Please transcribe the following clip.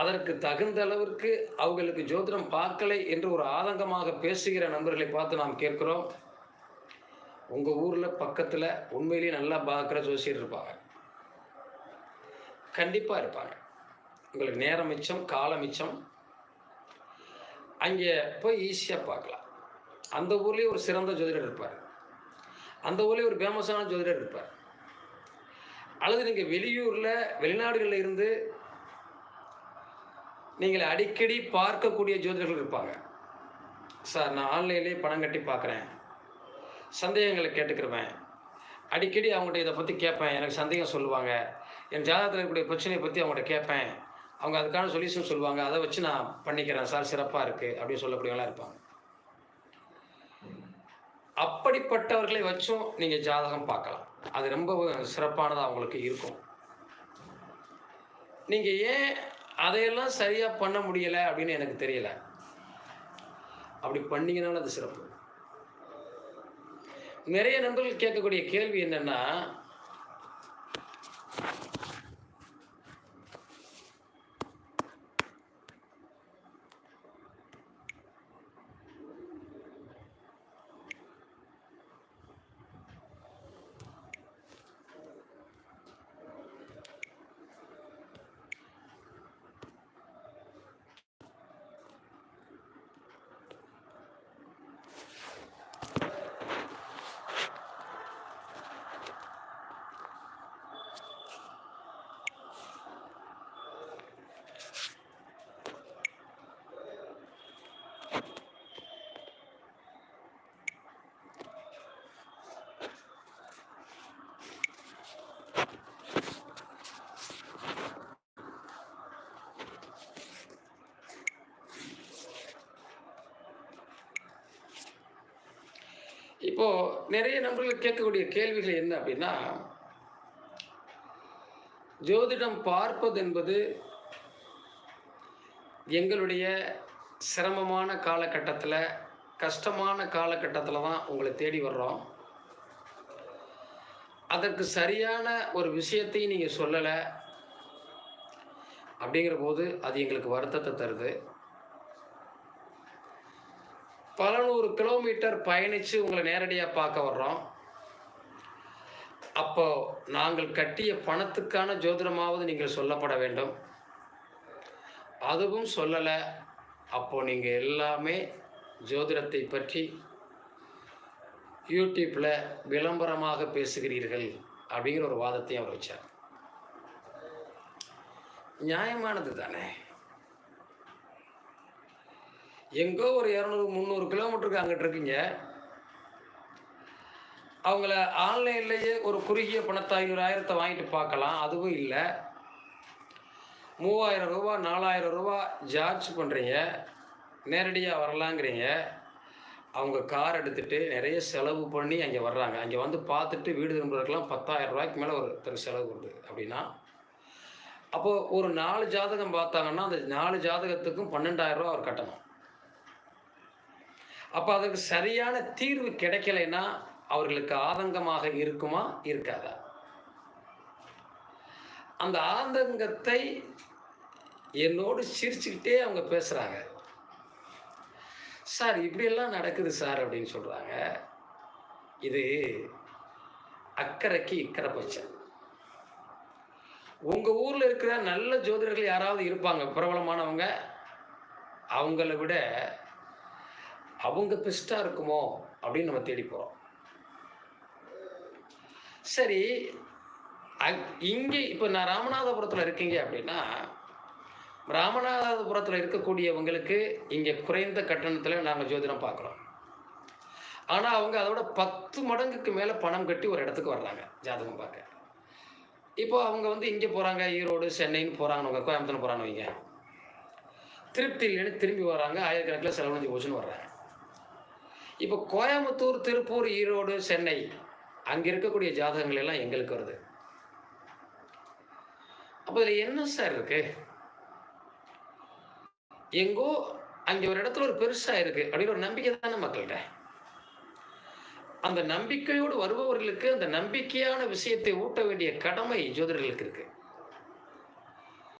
அதற்கு தகுந்த அளவிற்கு அவங்களுக்கு ஜோதிடம் பார்க்கலை என்று ஒரு ஆதங்கமாக பேசுகிற நண்பர்களை பார்த்து நாம் கேட்கிறோம். உங்கள் ஊரில் பக்கத்தில் உண்மையிலேயே நல்லா பார்க்குற ஜோசியர் இருப்பாங்க. கண்டிப்பாக இருப்பாங்க. உங்களுக்கு நேரம் மிச்சம் காலம் மிச்சம். அங்கே போய் ஈஸியாக பார்க்கலாம். அந்த ஊர்லேயே ஒரு சிறந்த ஜோதிடர் இருப்பார். அந்த ஊர்லேயே ஒரு ஃபேமஸான ஜோதிடர் இருப்பார். அல்லது நீங்கள் வெளியூரில் வெளிநாடுகளில் இருந்து நீங்கள் அடிக்கடி பார்க்கக்கூடிய ஜோதிடர்கள் இருப்பாங்க. சார் நான் ஆன்லைன்லேயே பணம் கட்டி பார்க்குறேன். சந்தேகங்களை கேட்டுக்கிருவேன் அடிக்கடி அவங்கள்ட்ட இதை பற்றி கேட்பேன். எனக்கு சந்தேகம் சொல்லுவாங்க. என் ஜாதகத்தில் இருக்கக்கூடிய பிரச்சனையை பற்றி அவங்கள்ட்ட கேட்பேன். அவங்க அதுக்கான சொல்யூஷன் சொல்லுவாங்க. அதை வச்சு நான் பண்ணிக்கிறேன். சார் சிறப்பாக இருக்குது அப்படின்னு சொல்லக்கூடியவங்களாம் இருப்பாங்க. அப்படிப்பட்டவர்களை வச்சும் நீங்கள் ஜாதகம் பார்க்கலாம். அது ரொம்ப சிறப்பானதாக அவங்களுக்கு இருக்கும். நீங்கள் ஏன் அதையெல்லாம் சரியாக பண்ண முடியலை அப்படின்னு எனக்கு தெரியல. அப்படி பண்ணீங்கனாலும் அது சிறப்பு. நிறைய நண்பர்கள் கேட்கக்கூடிய கேள்வி என்னென்னா இப்போ நிறைய நண்பர்கள் கேட்கக்கூடிய கேள்விகள் என்ன அப்படின்னா ஜோதிடம் பார்ப்பது என்பது எங்களுடைய சிரமமான காலகட்டத்தில் கஷ்டமான காலகட்டத்தில் தான் உங்களை தேடி வர்றோம். அதற்கு சரியான ஒரு விஷயத்தையும் நீங்கள் சொல்லலை. அப்படிங்கிற போது அது எங்களுக்கு வருத்தத்தை தருது. ஒரு கிலோமீட்டர் பயணித்து உங்களை நேரடியாக பார்க்க வர்றோம். அப்போ நாங்கள் கட்டிய பணத்துக்கான ஜோதிடமாவது நீங்கள் சொல்லப்பட வேண்டும். அதுவும் சொல்லலை. அப்போ நீங்கள் எல்லாமே ஜோதிடத்தை பற்றி யூடியூப்பில் விளம்பரமாக பேசுகிறீர்கள் அப்படிங்கிற ஒரு வாதத்தையும் அவர் வச்சார். நியாயமானது தானே? எங்கோ ஒரு இரநூறு முந்நூறு கிலோமீட்டருக்கு அங்கிட்டு இருக்கீங்க. அவங்கள ஆன்லைன்லேயே ஒரு குறுகிய பணத்தை ஐநூறாயிரத்தை வாங்கிட்டு பார்க்கலாம். அதுவும் இல்லை. மூவாயிரம் ரூபா நாலாயிரம் ரூபா சார்ஜ் பண்ணுறீங்க நேரடியாக வரலாங்கிறீங்க. அவங்க கார் எடுத்துகிட்டு நிறைய செலவு பண்ணி அங்கே வர்றாங்க. அங்கே வந்து பார்த்துட்டு வீடு திரும்புறதுக்கெல்லாம் பத்தாயிரம் ரூபாய்க்கு மேலே ஒருத்தர் செலவு வருது அப்படின்னா அப்போது ஒரு நாலு ஜாதகம் பார்த்தாங்கன்னா அந்த நாலு ஜாதகத்துக்கும் பன்னெண்டாயிரம் ரூபா அவர் கட்டணும். அப்போ அதற்கு சரியான தீர்வு கிடைக்கலைன்னா அவர்களுக்கு ஆதங்கமாக இருக்குமா? இருக்காதா? அந்த ஆதங்கத்தை என்னோடு சிரிச்சுக்கிட்டே அவங்க பேசுகிறாங்க சார் இப்படியெல்லாம் நடக்குது சார் அப்படின்னு சொல்கிறாங்க இது அக்கறைக்கு இக்கரை பச்சை. உங்கள் ஊரில் இருக்கிற நல்ல ஜோதிடர்கள் யாராவது இருப்பாங்க? பிரபலமானவங்க? அவங்கள விட அவங்க பெஸ்ட்டாக இருக்குமோ அப்படின்னு நம்ம தேடி போகிறோம் சரி இங்கே இப்போ நான் ராமநாதபுரத்தில் இருக்கீங்க அப்படின்னா ராமநாதபுரத்தில் இருக்கக்கூடியவங்களுக்கு இங்கே குறைந்த கட்டணத்தில் நாங்கள் ஜோதிடம் பார்க்குறோம் ஆனால் அவங்க அதோட பத்து மடங்குக்கு மேலே பணம் கட்டி ஒரு இடத்துக்கு வர்றாங்க ஜாதகம் பார்க்க. இப்போ அவங்க வந்து இங்கே போகிறாங்க ஈரோடு சென்னைன்னு போகிறாங்க கோயம்புத்தூர் போகிறாங்க வைங்க. திருப்தி இல்லைன்னு திரும்பி வராங்க ஆயிரக்கணக்கில் செலவழிஞ்சு போச்சுன்னு வர்றாங்க. இப்போ கோயம்புத்தூர் திருப்பூர் ஈரோடு சென்னை அங்கே இருக்கக்கூடிய ஜாதகங்கள் எல்லாம் எங்களுக்கு வருது. அப்போ இதில் என்ன சார் இருக்கு? எங்கோ அங்கே ஒரு இடத்துல ஒரு பெருசாக இருக்கு அப்படின்னு ஒரு நம்பிக்கை தானே மக்கள்கிட்ட. அந்த நம்பிக்கையோடு வருபவர்களுக்கு அந்த நம்பிக்கையான விஷயத்தை ஊட்ட வேண்டிய கடமை ஜோதிடர்களுக்கு இருக்குது